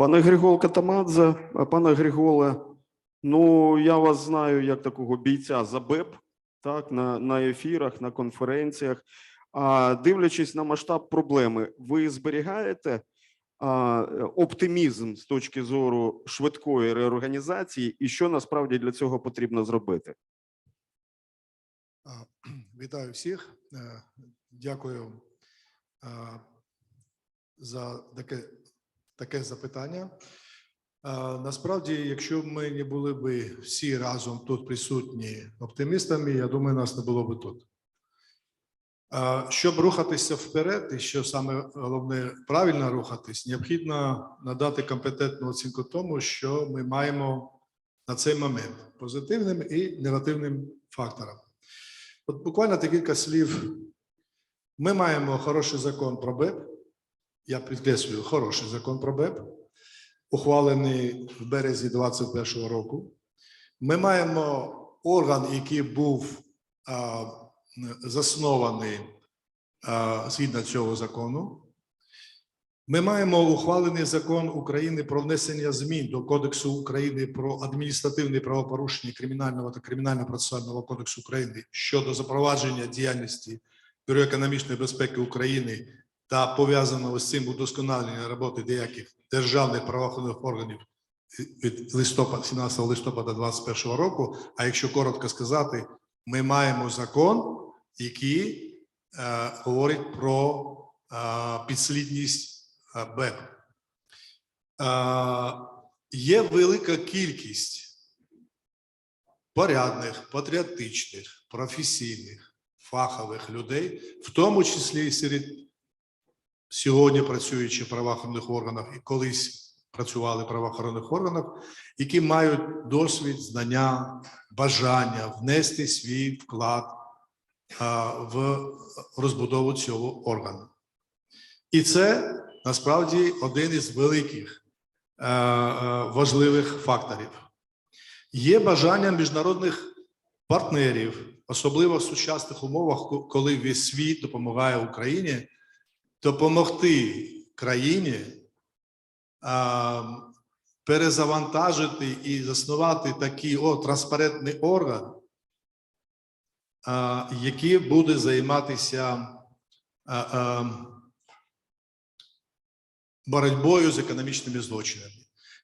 Пане Григол Катамадзе, пане Григоле, ну я вас знаю як такого бійця за БЕП, так, на, на ефірах, на конференціях. А дивлячись на масштаб проблеми, ви зберігаєте а, оптимізм з точки зору швидкої реорганізації, і що насправді для цього потрібно зробити? Вітаю всіх. Е, Дякую за таке, таке запитання. Насправді, якщо б ми не були б всі разом тут присутні оптимістами, я думаю, нас не було б тут. Щоб рухатися вперед, і що саме головне правильно рухатись, необхідно надати компетентну оцінку тому, що ми маємо на цей момент позитивним і негативним факторам. От буквально декілька слів. Ми маємо хороший закон про БЕП. Я підкреслюю, хороший закон про БЕП, ухвалений в березні 2021 року. Ми маємо орган, який був а, заснований а, згідно цього закону. Ми маємо ухвалений закон України про внесення змін до Кодексу України про адміністративні правопорушення Кримінального та Кримінально-процесуального кодексу України щодо запровадження діяльності Бюро економічної безпеки України та пов'язаного з цим удосконалення роботи деяких державних правоохоронних органів від листопада 17 листопада 2021 року. А якщо коротко сказати, ми маємо закон, який е, говорить про е, підслідність е, БЕП. Е, Є велика кількість порядних, патріотичних, професійних, фахових людей, в тому числі і серед сьогодні працюючих в правоохоронних органах і колись працювали в правоохоронних органах, які мають досвід, знання, бажання внести свій вклад в розбудову цього органу. І це насправді один із великих е, е, важливих факторів. Є бажання міжнародних партнерів, особливо в сучасних умовах, коли весь світ допомагає Україні, допомогти країні а, перезавантажити і заснувати такий о, транспарентний орган, а, який буде займатися а, а, боротьбою з економічними злочинами,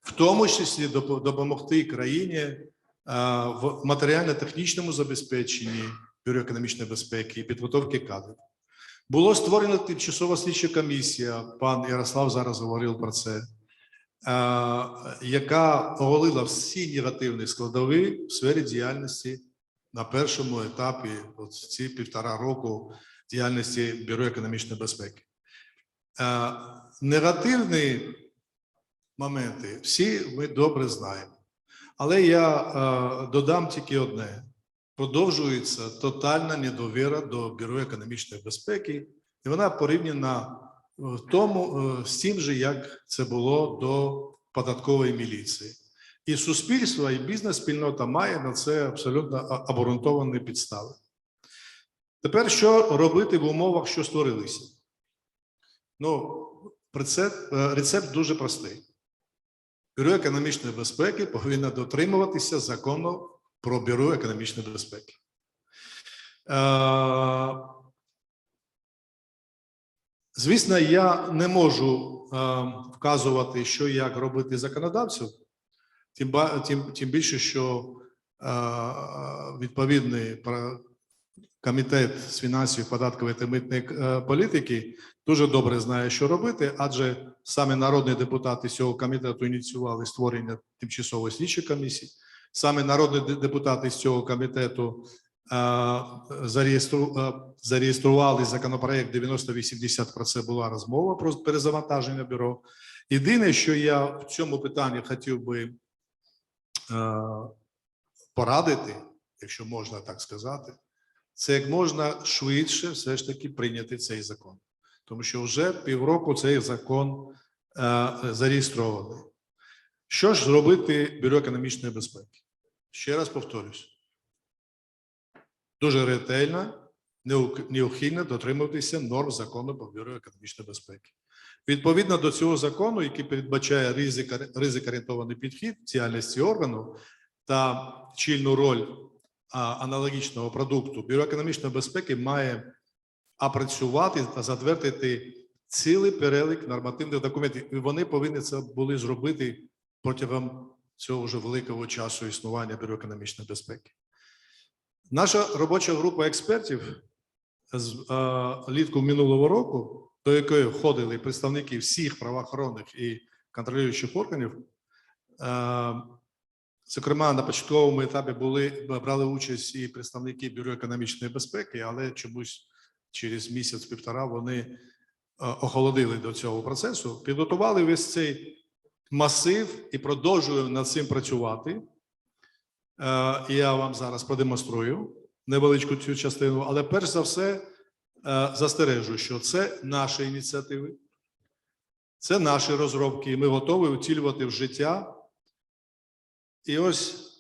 в тому числі допомогти країні а, в матеріально-технічному забезпеченні Бюро економічної безпеки і підготовки кадрів. Було створено тимчасова слідча комісія. Пан Ярослав зараз говорив про це, е, яка оголила всі негативні складові в сфері діяльності на першому етапі от ці півтора року діяльності Бюро економічної безпеки. Е, Негативні моменти всі ми добре знаємо. Але я е, додам тільки одне: продовжується тотальна недовіра до Бюро економічної безпеки, і вона порівняна е, в тому е, з тим же, як це було до податкової міліції. І суспільство, і бізнес-спільнота має на це абсолютно обґрунтовані підстави. Тепер що робити в умовах, що створилися? Ну, рецепт, е, рецепт дуже простий. Бюро економічної безпеки повинно дотримуватися закону про Бюро економічної безпеки. Е, Звісно, я не можу е, вказувати, що і як робити законодавцю, тим, більше, що е, відповідний комітет з фінансів, податкової та митної політики дуже добре знає, що робити, адже саме народні депутати цього комітету ініціювали створення тимчасової слідчої комісії. Саме народні депутати з цього комітету зареєстру- зареєстрували законопроект 9080, Про це була розмова про перезавантаження бюро. Єдине, що я в цьому питанні хотів би порадити, якщо можна так сказати, це як можна швидше все ж таки прийняти цей закон, тому що вже півроку цей закон зареєстрований. Що ж зробити Бюро економічної безпеки? Ще раз повторюсь: дуже ретельно, неухильно дотримуватися норм закону про Бюро економічної безпеки. Відповідно до цього закону, який передбачає ризик, ризик-орієнтований підхід діяльності органу та чільну роль аналогічного продукту, Бюро економічної безпеки має опрацювати та затвердити цілий перелік нормативних документів. І вони повинні це були зробити протягом цього вже великого часу існування Бюро економічної безпеки. Наша робоча група експертів з е, літку минулого року, до якої входили представники всіх правоохоронних і контролюючих органів, е, зокрема на початковому етапі були брали участь і представники Бюро економічної безпеки, але чомусь через місяць-півтора вони е, охолодили до цього процесу, підготували весь цей масив і продовжуємо над цим працювати. Е, Я вам зараз продемонструю невеличку цю частину, але перш за все е, застережу, що це наші ініціативи, це наші розробки, і ми готові утілювати в життя. І ось,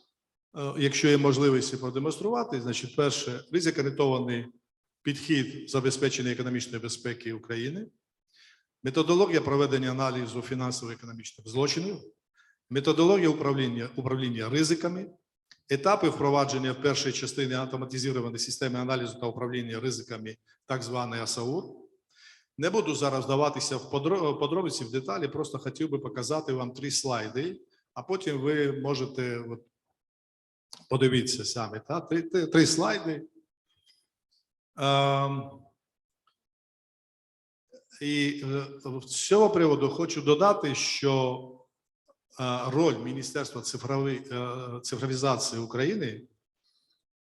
е, якщо є можливість продемонструвати, значить, перше, ризик-орієнтований підхід забезпечення економічної безпеки України, методологія проведення аналізу фінансово-економічних злочинів, методологія управління, управління ризиками, етапи впровадження першої частини автоматизованої системи аналізу та управління ризиками, так званий АСАУР. Не буду зараз вдаватися в подробиці, в деталі, просто хотів би показати вам три слайди, а потім ви можете от, подивитися самі. Та? Три, три, три слайди. Ем, і е, з цього приводу хочу додати, що е, роль Міністерства цифрової е, цифровізації України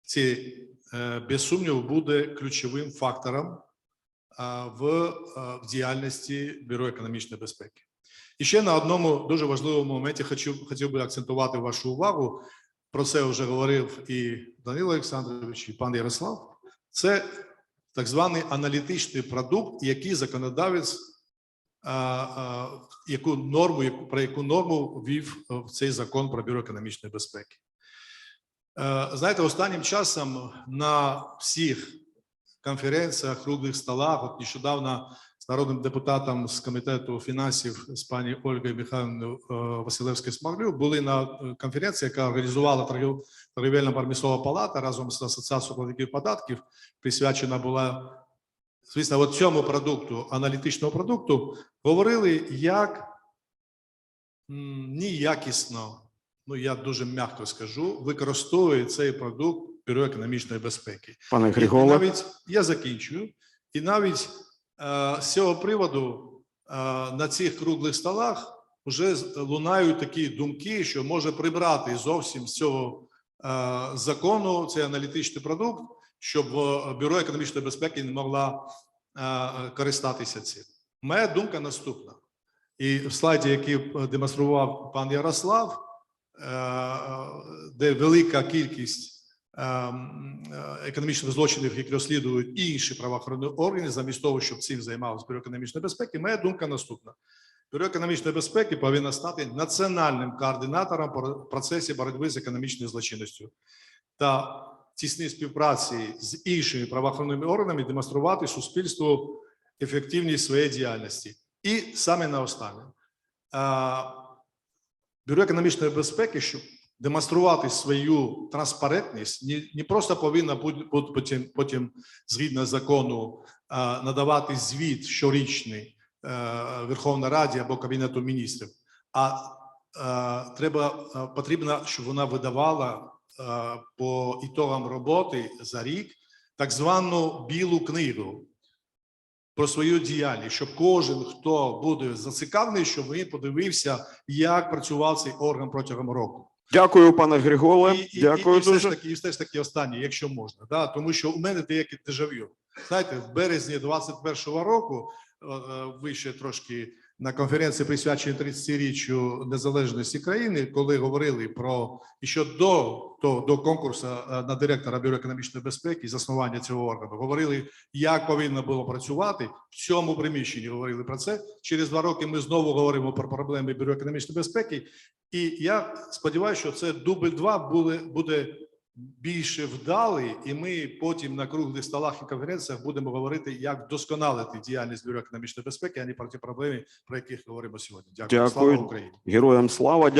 ці без сумніву буде ключовим фактором в, в діяльності Бюро економічної безпеки. І ще на одному дуже важливому моменті хочу, хотів би акцентувати вашу увагу. Про це вже говорив і Данило Олександрович, і пан Ярослав. Це так званий аналітичний продукт, який законодавець, яку норму, про яку норму ввів е, в цей закон про бюро економічної безпеки. Е, Знаєте, останнім часом на всіх конференціях, круглих столах, от нещодавно з народним депутатом з комітету фінансів з пані Ольгою Михайловною Василевською Смаглю були на е, конференції, яка організувала торгів- торгівельно-промислова палата разом з асоціацією платників податків, присвячена була звісно, от цьому продукту, аналітичного продукту, говорили, як м, неякісно, ну я дуже м'яко скажу, використовує цей продукт Бюро економічної безпеки. Пане Григола, навіть я закінчую, і навіть е, з цього приводу е, на цих круглих столах вже лунають такі думки, що може прибрати зовсім з цього е, закону цей аналітичний продукт, щоб е, бюро економічної безпеки не могла е, користатися цим. Моя думка наступна. І в слайді, який е, демонстрував пан Ярослав, е, де велика кількість е, економічних злочинів, які розслідують інші правоохоронні органи, замість того, щоб цим займалося бюро економічної безпеки. Моя думка наступна: бюро економічної безпеки повинно стати національним координатором по процесі боротьби з економічною злочинністю та в тісній співпраці з іншими правоохоронними органами демонструвати суспільству ефективність своєї діяльності. І саме наостаннє. а, Бюро економічної безпеки, щоб демонструвати свою транспарентність, не, просто повинна бути потім, потім згідно закону надавати звіт щорічний е, Верховній Раді або Кабінету міністрів, а е, треба е, потрібно, щоб вона видавала по ітогам роботи за рік так звану білу книгу про свою діяльність, щоб кожен, хто буде зацікавлений, щоб він подивився, як працював цей орган протягом року. Дякую, пане Григоле. І, і, Дякую і, і все ж дуже. таки, і все ж таки останнє, якщо можна, да? тому що у мене деяке дежавю. Знаєте, в березні 21-го року е, е, ви ще трошки на конференції присвяченій 30-річчю незалежності країни, коли говорили про і що до, до, до конкурсу е, на директора бюро економічної безпеки заснування цього органу, говорили, як повинно було працювати в цьому приміщенні. Говорили про це. Через два роки ми знову говоримо про проблеми бюро економічної безпеки. І я сподіваюся, що це дубль 2 буде, буде більше вдалий, і ми потім на круглих столах і конференціях будемо говорити, як вдосконалити діяльність бюро економічної безпеки, а не про ті проблеми, про яких говоримо сьогодні. Дякую. Слава Україні. Героям слава.